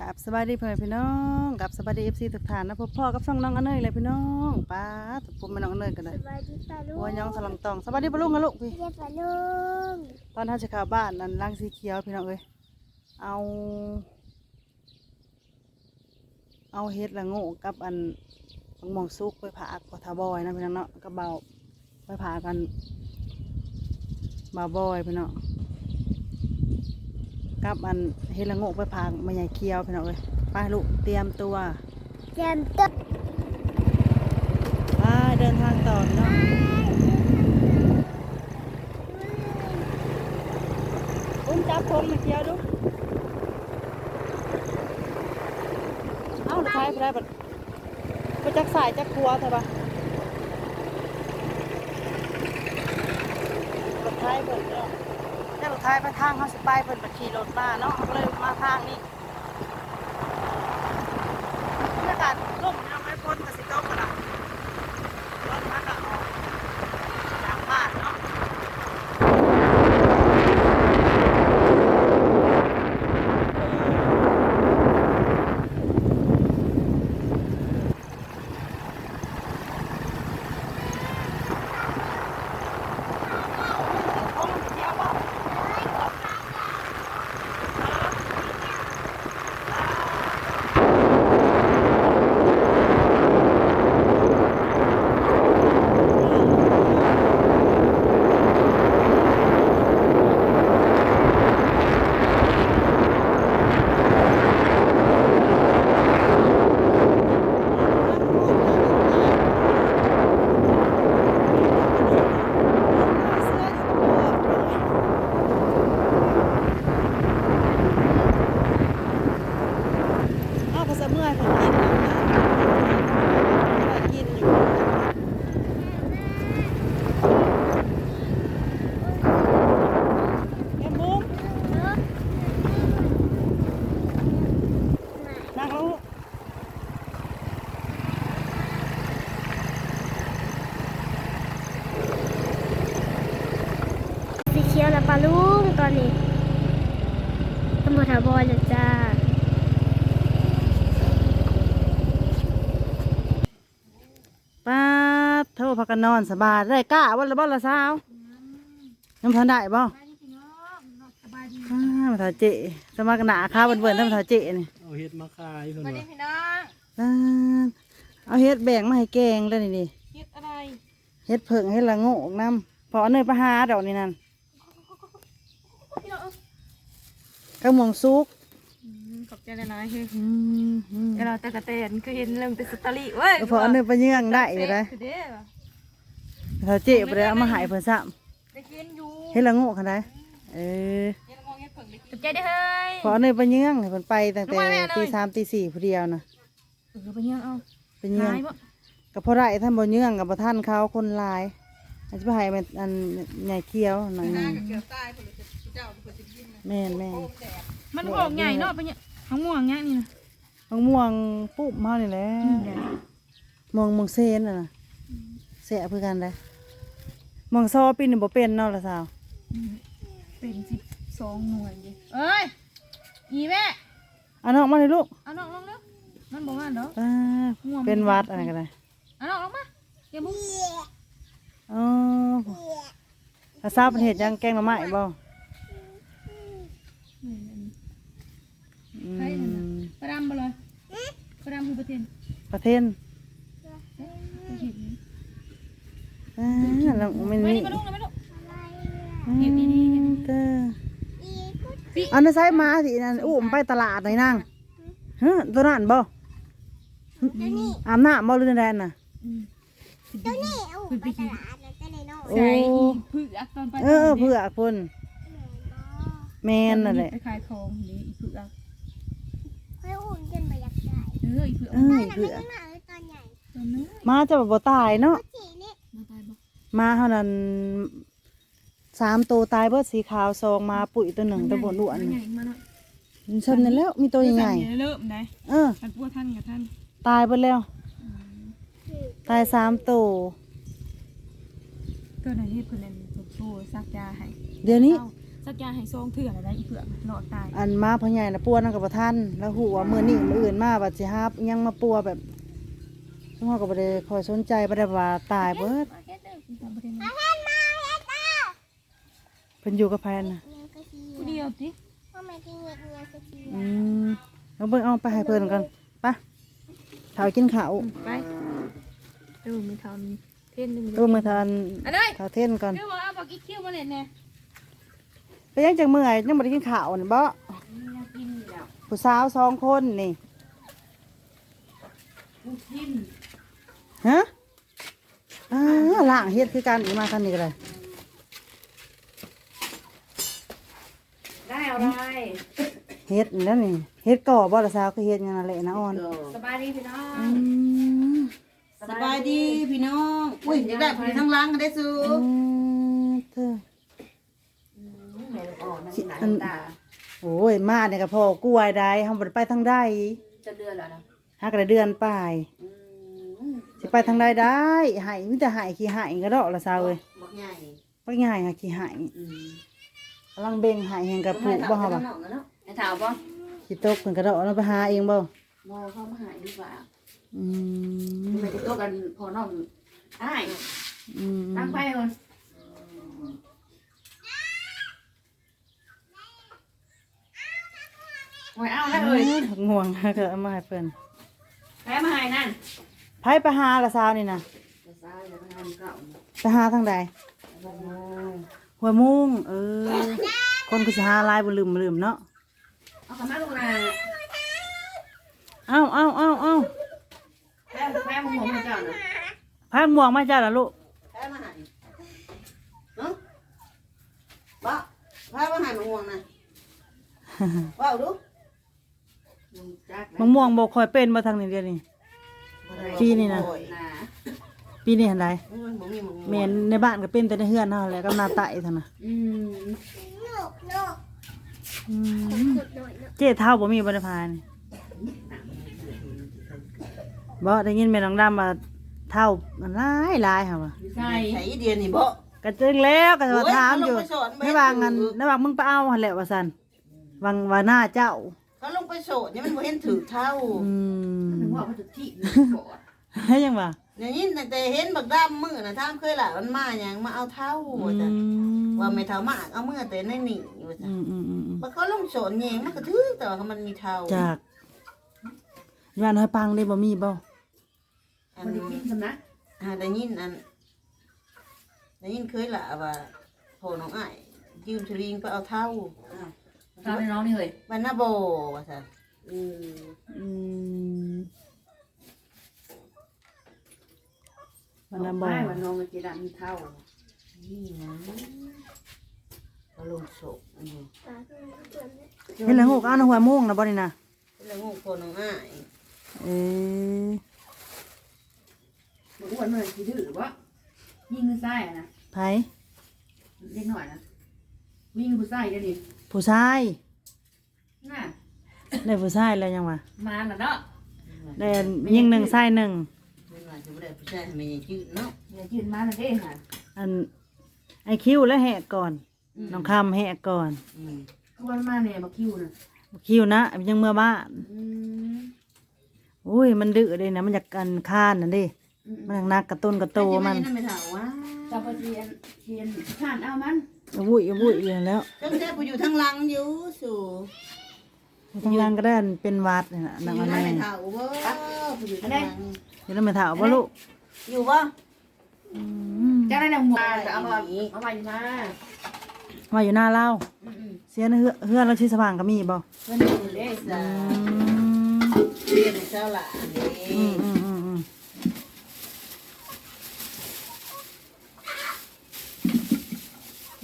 กับสบายดีเพื่อนพี่น้องกับสบายดีเอฟซีทุกท่านนะพ่อพ่อกับช่องน้องอันเนยเลยพี่น้องป้าตุกผมมาน้องอันเนยกันเลยสวัสดีป้าลุงวัวยองสลังตองสบายดีปะลุงกันลูกพี่เรียกป้าลุงตอนท่าจะเข้าบ้านนั่นล่างสีเขียวพี่น้องเอ้ยเอา เอาเฮ็ดละโง่กับอันบังมองซุกไปผ่ากกทาบอยนะพี่น้องเนาะกับเบาไปผ่ากันบาบอยพี่น้อง กับอันเฮ็ดละโง่ไปผ่ามาใหญ่เขียวพี่น้องเอ้ยไปลูกเตรียมตัวเตรียมตัวไปเดินทางต่อพี่น้องอุ้มจับผมมาเขียวดูเอ้าใช่ไปได้บัดไปจักสายจักครัวใช่ปะรถไทยเพิ่นเนาะแต่ร ถไทยไปทางเขาสิไปเพิ่นไปขี่รถมาเนาะเลยมาทางนี้บรรยากาศร่มเงาไม่พ้นกับสิโต๊ะกันละ รถมันก็ออกจากบ้านเนาะเอาภาษาเมื่อยผมกินแล้วนะกินอยู่เอ็มบุ้มนั่งลูก สีเขียวแล้วป้าลุงตอนนี้ตำรวจถาวรเลยจ้า ป้าดโทษพั กกันนอนสบายได้กล้าวันละบ่ละสาวน้ำพันได้บ่อ้ามาถาเจสมัครหนาข้าวเบิ่นๆท่านมาถาเจนี่เอาเห็ดมาขายเพิ่นว่าป้าดเอาเฮ็ดแบ่งมาให้แกงแล้วนี่ดิเฮ็ดอะไรเฮ็ดเผิงเฮ็ดละโงกน้ำพอเอาเนยไปหาดอกนี่นั่นกระหม่อมซุกขอบใจเลยนะคืออืมอืมเดี๋ยวเราตะกะเตนคือเห็นเรื่องเป็นสตอรี่เว้ยเออพอเอาเนยไปเยื่องได้เลยได้คือ เด้อถาเจไปเลยเอามาใหายเพิ่นซ้ได้กินอยู่ำเฮ็ดละโงกคันได้เออเฮ็ดงงเฮ็ดเพิ่งได้กินขอบใจเด้อเฮ้ยพอเอาเนยไปเยื่องให้เพิ่นไปตั้งแต่ทำไมไม่เอาเลยตีสามตีสี่ผู้เดียวนะเออไปเยี่ยงเอาไปเยื่อง หายบ่กับพ่อไรท่านบ่เยื่องกับบ่ท่านเขาคนหลายอาจจะไปให้มันอันใหญ่เคี้ยวหน่อยหนึงแม่นแม่นมันออกใหญ่เนาะไปเนี่ยทั้งม่วงใหญ่นี่นะมะม่วงปุ๊บมานี่แหละมองมองเซนน่ะนะเสียเพื่อกันเลย มองซอปีนบ่เป็นเนาะละสาวเป็นสิบสองหน่วยดิเอ้ยอีแม่เอาน้องมาเลยลูกเอาน้องลงเร็วมันบ่มาดอกอ่าเป็นหวัดอะไรกันเลยเอาน้องลงมาอย่าบุ้งอ๋อถ้าทราบเป็นเหตุยังแกงหน่อไม้บ่อืมประดำบ่เลยประดำคือประเทศประเทศ อ่าแล้วมันไปนี่นี่มาลูกนะมาลูกอืเห็นดีๆเห็นมเตออันนั้นใช้มาสินั่นอุ้มไปตลาดหน่อยนางฮะตัวนั้นบ่อาบน้ำบ่หรือแดนน่ะตัวนี้เอาไปตลาดแล้วก็เลยเนาะโอ้ใส่อีเผือกตอนไปเออเผือกพุ่นแมนนั่นแหละไปขายของนี่อีเผือกเฮ้ยอุ่นจนไม่อยากได้เอออีเผือกเออเผือกข้างหน้าเออตอนใหญ่ตอนนั้นมาจะบ่ตายเนาะสีนี่มาตายบ่ มาเท่านั้นสามตัวตายเบิดสีขาวซองมาปุ๋ยตัวหนึ่งตัวบนอ้วนใหญ่มาหน่อยชนนั่นแล้วมีตัวใหญ่เริ่มได้ๆเออท่านพูดท่านกับท่านตายไปแล้ว ตายสามตัวตัวไหนที่เพิ่นนั่นถูกโซ่ซักยาให้เดี๋ยวนี้อาสักอย่างให้ซองเถื่อนอะไรอีเผือกหลอดตายอันมาพ่อใหญ่นะปัวนั่นกับประท่านแล้วหูว่ามือนี่มืออื่นมาบัดสิฮาบยังมาปัวแบบพ่อก็บ่ได้คอยสนใจบ่ได้ว่าตายเบิด เพิ่นอยู่กับแพนน่ะผู้เดียวติอืมเอาเบิ่งเอาไปให้เพิ่นก่อนไปถาวกินข้าวไปดูมือทำเท่นหนึ่งตัวมือทานอันนี้ข้าวเท่นก่อน เดี๋ยวว่าบอกอีกคิวมาเล่นแน่ไปยังจังเมื่อยยังบ่ได้กินข้าวนี่บ่กินแล้วผู้สาวสองคนนี่ฮะอ่า ล่างเฮ็ดคือกันอีกมาทางนี้ก็ได้ได้อะไรเฮ็ดนี่แล้วนี่เฮ็ดก่อบ่ละสาวก็เฮ็ดอย่างนั้นแหละนะอ่อนสบายดีพี่น้องอืมสบายดีพี่น้องอุ้ยอยากได้พี่ทั้งหล้างกันได้ซื้ออืมเธอสิอันโอ้ยมาเนี่ยก็พอกล้วยได้เฮาบ่ได้ไปทางใดจะเดือนแล้วนะหากระเดือนไป สิไปทางใดได้ให้มีแต่ให้ขี้ให้ก็ดอกละสาวเอ้ยบักใหญ่ปักง่ายหาขี้ให้กำลังเบ่งให้แห่งกระปุกบ่เฮาบ่ไอ้ถามบ่สิตกเพิ่นก็ดอกเราไปหาเองบ่มอเข้ามาหายดีกว่าอืมไม่ได้โตกันพอน้องอ้ายอืมตั้งไปก่อนโอ้ยเอาแล้วเอ้ยง่วงก็เอามาให้เพิ่นแพ้มาหายนั่น ไผไปหาละสาวนี่น่ะจะซ้ายแล้วก็ทำเก่าไปหาทางใดบักโมหัวมุงเออ คนก็สิหาลายบ่ลืมบ่ลืมเนาะเอาขมาลูกนาเอ้าเอ้าเอ้าเอ้าแพ้แพ้มึงหัวมาเจ้าน่ะพาม่วงมาจ้าล่ะลูกแพ้มาหายเนาะบ่แพ้มาหายมึงห่วงนะว้าวดูมึงจักมะม่วงบ่ค่อยเป็นบ่ทางนี้เดี๋ยวนี้ ปีนี่นะโอ้ยนะ ปีนี้เห็นไดมันบ่มีมึงแม่นในบ้านก็เป็นแต่ในเฮือนเฮาแหละกับหน้าไตเท่านั้นอืมอืมเจ๊เท่าบ่มีบ่ได้พานี่บ่ได้ยินแม่น้องดำว่าเท่ามันหลายหลายค่ะว่าใช่ใส่เดียนนี่บ่ ก็จึงแล้วก็ว่าโอ้ยถามอยู่เขาลงไปสอนแม่ ในบางอันในบางมึงไปเอาหั่นแหละว่าซั่นวางว่าหน้าเจ้า เขาลงไปโสดเนี่ยมันบ่เห็นถือเท่าอืมถึงว่ามันจะที่บ่ให้ยังว่าอย่างนี้แต่เห็นบักดำมือน่ะท่ามเคยหล่ะมันมาหยังมาเอาเท่าอืว่าจ้ะมว่าไม่เท่ามากเอามือแต่ในนี่ว่าจ้ะอืมอืมอืมอืมบักเขาลงโสดแยงมันก็ถือแต่ว่ามันมีเท่าจากยานห้อยปังได้บ่มีบ่อันนี้อ่าได้ยินอันได้ยินเคยหล่ะว่าโพน้องอ้ายยืมทริงไปเอาเท่าตา มน้องนี่เฮ้ยบ้านนาโบว่าจ้ะอืมอืมมันน่ะบ่ไม่วันน้องมันจะดันเท่านี่นะเขาลงโสดอันนี้เห็นแล้วฮูกเอาหน้าหัวม่วงนะบ่นี่นะเป็นเรื่องของโพน้องอ้ายเอ๊ะมันอ้วนเลยสิดื้อหรือวะยิงมือซ้ายอะนะไผเล็กหน่อยนะ วิ่งมือซ้ายเดี๋ยวนี้ผู้ชายน่ะได้ผู้ชายแล้วยังวะมาแล้วเนาะได้ยิงหนึ่งชายหนึ่งไม่ว่าจะไม่ได้ผู้ชายไม่ได้ชื่อเนาะอย่ายืนมาแล้วเด้ค่ะอันไอคิวแล้วแหกก่อนน้องคำแหกก่อนอืมทุกวันมาเนี่ยมาคิวน่ะคิวนะยังเมื่อบ้านอืมอุ้ยมันดื้อเลยนะมันอยากกันข้านน่ะดิอืมมันอยากนักกระต้นกระโตมัน นั่นไม่ถามว่าจะไปเรียนเรียนผ่านเอามัน วุ้ยวุ้ยเลยแล้วเจ้าแท้ผู้อยู่ทางหลังอยู่สู่ทางล่างก็ได้เป็นวัดนี่นะอนางยู่อะไรนั่นไม่ถามว่าผู้อยู่ทางหลังอยู่แล้วไม่ถามว่าลูกอยู่ป่ะอืมจะได้นำหัวจะเอามาเอาไปมามาอยู่หน้าเล่าอืมเสียเฮือเฮือเราชีสว่างก็มีบ่ๆเพื่อนอยู่เด้จ้าอืม เรียนเจ้าหล่ะอืนี่ มอืมอืมอืม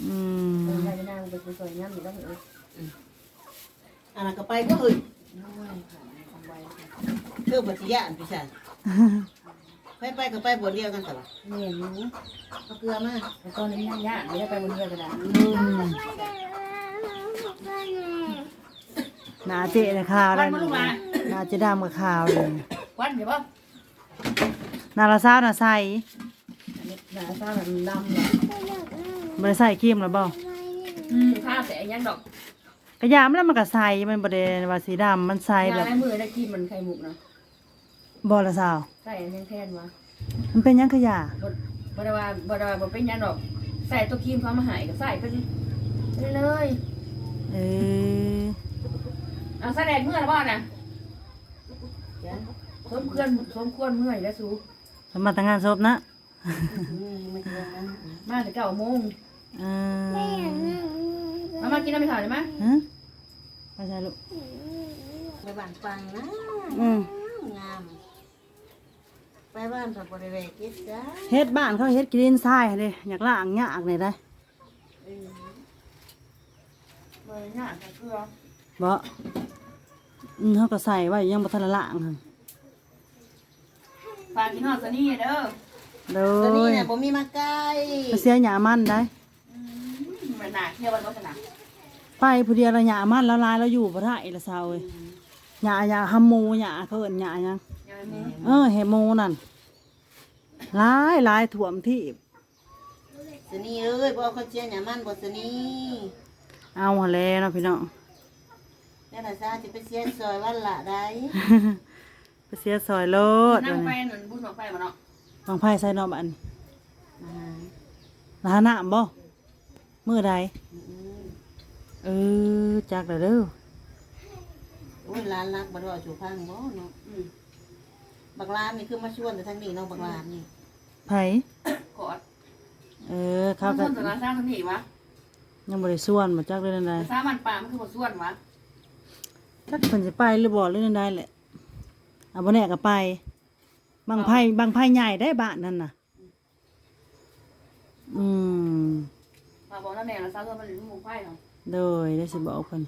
อืม ไปนั่งไป สวยๆย่ำอยู่แล้วเอออันนั้นก็ไปก็เฮ้ยน้อยค่ะทำไว้เพื่อบัตรยานพี่ชายไปไปก็ไปบทเดียวกันแต่ว่าเนี่ยรู้เอาเกลือมาแล้วตอนนี้ย่างๆไม่ได้ไปบนเรือกันนะหนาเจ๊เลยข่าวเลยหนาเจ๊ดำกับข่าวเลยวันเดี๋ยวป่ะหนาละสาวหนาใส่หนาซ่าหนาดำเลยบริใส่ครีมหรือเปล่าบ อืมข้าวแต่ยังดอกกระยามแล้วมันก็ใส่มันบ่ได้ว่าสีดำมันใส่แบบยาในมือได้กินมันไข่มุกนะบ่ละสาวใส่ยันแทนวะมันเป็นหยังขยะบ่บ่ได้ว่าบ่ได้ว่าบ่เป็นหยังดอก ใส่ตัวครีมเขามาใหายก็ใส่ไปเลยเออเอาใส่แดดเมื่อแล้วบ่น่ะสมควรสมควรเมื่อยแล้วสูสมมาทำงานศพนะนี่ไม่เจอนะมาแต่เก้าโมง เออมามากินน้ำไปถ่ายได้ไหมฮะไปใช่ลูกไปบ้านฟังนะอืมงาม ไปบ้านสับปะรดกิดจ้าเฮ็ดบ้านเขาเฮ็ดกินทรายเด้อยากล้างยากนี่ได้เบอร์หน้ากับเกลือบ่อืมเขาก็ใส่ไว้ยังบ่ทันละล้างหั่นฝากกินฮอดซะนี่เด้อโดตัวนี้ยเนี่ยผมมีมาไกลไปเสียหยามันได้ มันหนักเที่ยววันวัฒนาไปผู้เดียวละหยามันแล้วลายแล้วอยู่บ่ได้ละสาวเอ้ยหยาหยาหำหมูหยาเขาเอิ้นหยาหยังเดี๋ยวนี้เออเห็ดหมูนั่นหลายหลายถ่วมที่สนี่เอ้ยบอกเขาเชียร์อย่ามันบทสนี่เอาหั่นแหล้วเนาะพี่น้องนี่นน่ะซาจะไปเชียร์ซอยวันละได้ไปเสียซอยโลดนั่งไปอันนี้นั่นบุญของไปมาเนาะบางไพ่ใส่เนอบันร้านน้ำบ่ มื้อใดเออจักแล้วเด้อโอ้ยร้านรักบ่ได้เอาจูพังบ่เนาะอืมบักร้านนี่คือมาชวนแต่ทางนี้เนาะบักร้านนี่ไผกอดเออเขาข้าวก็ต้นสาร้านทำนี่วะยังบ่ได้ส่วนบ่จักเลยนั่นใดสามันปลามันคือบ่ส่วนวะจักเพิ่นสิไปหรือบ่หรือนั่นใดแหละเอาบ่แน่ก็ไปบางไพ่บางไพ่ใหญ่ได้บ้านนั่นน่ะอืม มาบอกนั่นแหละแล้วสาวเธอมันหมูไฟเนาะโดยได้สิบอกเพิ่น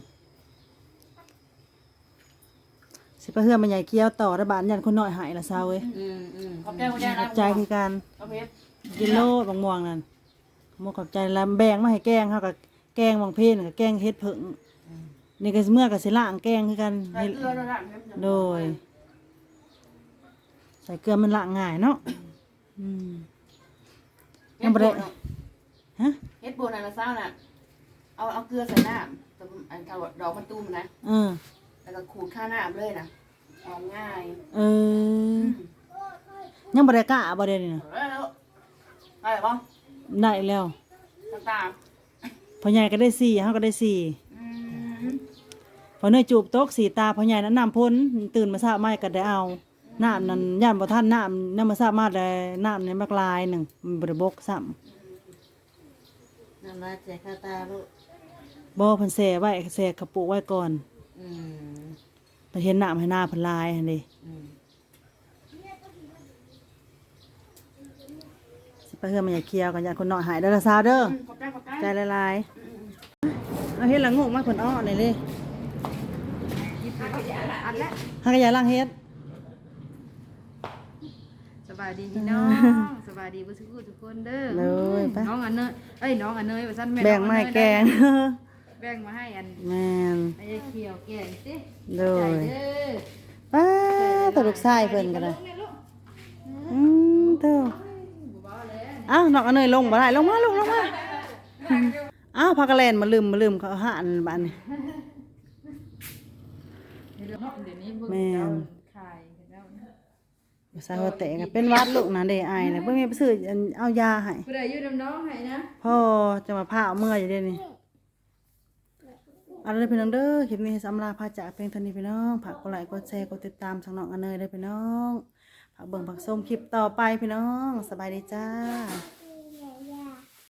สิไปเฮือมันใหญ่เกี้ยวต่อระบาดยันคนน้อยหายละเซาเว้ยอืมอืมขอบใจขอบใจขนะอบใจคือกันเอาเพชรกินโลดบางม่วงนั่นหมกขอบใจแล้วแบงมาให้แกงเฮากับแกงบางเพนกับแกงเฮ็ดเผิงนี่ก็สิเมื่อกับสิล่างแกงคือกันใส่เกลือด้วยนะโดยใส่เกลือมันละง่ายเนาะอืมเฮ็ดโบนฮะเฮ็ดโบนอันละสาวน่ะ เอาเอาเกลือใส่น้ำแต่อันเก่าดอกมันตุ้มนะเออแล้วก็ขูดข้าน้ำเลยนะหอมง่ายเออยังบ่ได้กะบ่ได้นี่นะเออแล้วอะไรบ้างได้แล้วต่างพ่อใหญ่ก็ได้สี่เฮาก็ได้สี่ๆอืมพอเนยจูบโต๊ะสีตาพ่อใหญ่นั้นน้ำพ้นตื่นมาทราบไม่ก็ได้เอาน้ำนั้นย่านบ่ท่านน้ำน้ำมาทราบมาได้น้ำในมักลายหนึ่งมันบริบกซ้ นั่นว่าแจกข้าวตาลูกำบ่เพิ่นแส่ไว้แส่กระปุกไว้ก่อนอืมไปเห็นน้ำให้หน้าเพิ่นลายหั่นเด้อืมสิไปเฮือมันอย่าเคลียวกันอย่าคนน้อยหายเด้อละสาวเด้อขอบใจขอบใจใจละลายๆเอาเฮ็ดละงกมาเพิ่นอ้อนี่เลยอัดแล้วหากะยาล้างเฮ็ดส บายดีพี่น้องสบายดีบุษกุทุกคนเด้อเลยไปน้องอันเนยเอ้ยน้องอันเนยว่าซั่นแม่แบ่งมาให้แกงแบ่งมาให้อันแม่นไอ้เขียวแกงสิเลใจยเด้อป้าตวลูกชายเพิ่นก็ได้อืมเด้ออ้าวน้องอันเนยลงบ่ได้ลงมาลูกลงมาอ้าวพากะแลนมาลืมมาลืมเขาหาอันบ้านนี่เดี๋ยวนี้เบิ่งแม่น สาวแตกเป็นหวัดลูกนะเด้อายนะเพิ่นไปซื้ออันเอายาให้ผู้ใดอยู่น้ำน้องให้นะพ่อจะมาพาเอาเมื่ออยู่เด้นี่เอาเลยพี่น้องเด้อคลิปนี้สำลาพาจากเพียงเท่านี้พี่น้องฝากกดไลค์กดแชร์กดติดตามช่องน้องอันเนยเด้อพี่น้องฝากเบิ่งฝากส้มคลิปต่อไปพี่น้อง สบายดีจ้า